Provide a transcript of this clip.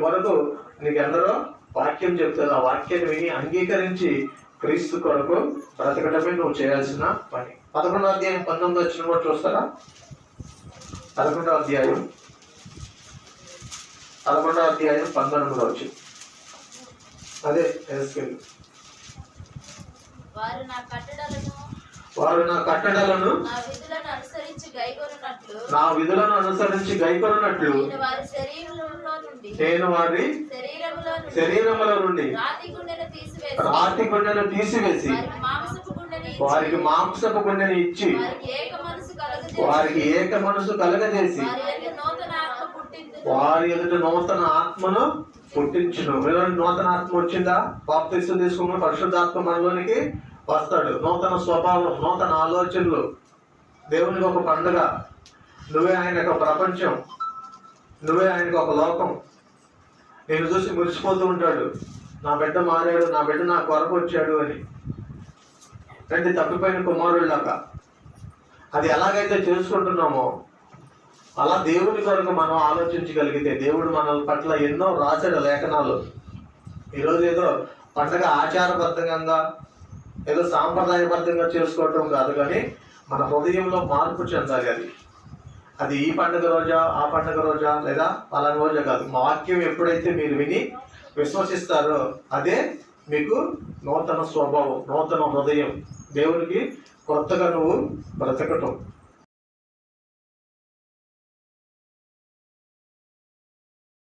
వరకు నీకు ఎందరో వాక్యం చెప్తారు ఆ వాక్యాన్ని విని అంగీకరించి క్రీస్తు కొరకు బ్రతకడమే నువ్వు చేయాల్సిన పని. పదకొండో అధ్యాయం పంతొమ్మిది వచ్చిన కూడా చూస్తారా? పదకొండో అధ్యాయం. పదకొండో అధ్యాయం పంతొమ్మిదిలో వచ్చి. అదే ఎస్కెల్. వారు నా కట్టడలను వారు నా కట్టడలను నా విధులను అనుసరించి గైకొనున్నట్లు నా విధులను అనుసరించి గైకొన్నట్లు నేను వారి శరీరంలో నేను వారి శరీరములో నుండి రాతి గుండెను తీసివేసి వారికి మాంసపు గుండెని ఇచ్చి, వారికి ఏక మనసు కలుగజేసి వారి యొక్క ఎదుట నూతన ఆత్మను పుట్టించును. మీరు నూతన ఆత్మ వచ్చిందా? బాప్తిస్తు తీసుకున్న పరిశుద్ధాత్మ మనలోనికి వస్తాడు. నూతన స్వభావం నూతన ఆలోచనలు. దేవునికి ఒక పండుగ. నువ్వే ఆయనకు ఒక ప్రపంచం. నువ్వే ఆయనకు ఒక లోకం. నేను చూసి మురిసిపోతూ ఉంటాడు. నా బిడ్డ మారాడు నా బిడ్డ నా కొరకు వచ్చాడు అని. రండి తప్పిపోయిన కుమారుల్లాగా. అది ఎలాగైతే చేసుకుంటున్నామో అలా దేవుని కొరకు మనం ఆలోచించగలిగితే దేవుడు మన పట్ల ఎన్నో రాశాడు లేఖనాలు. ఈరోజు ఏదో పండగ ఆచారబద్ధంగా ఏదో సాంప్రదాయబద్ధంగా చేసుకోవటం కాదు కానీ మన హృదయంలో మార్పు చెందాలి అది. అది ఈ పండుగ రోజా ఆ పండుగ రోజా లేదా పలానా రోజా కాదు. మా వాక్యం ఎప్పుడైతే మీరు విని విశ్వసిస్తారో అదే మీకు నూతన స్వభావం నూతన హృదయం. దేవునికి కొత్తగా నువ్వు బ్రతకటం.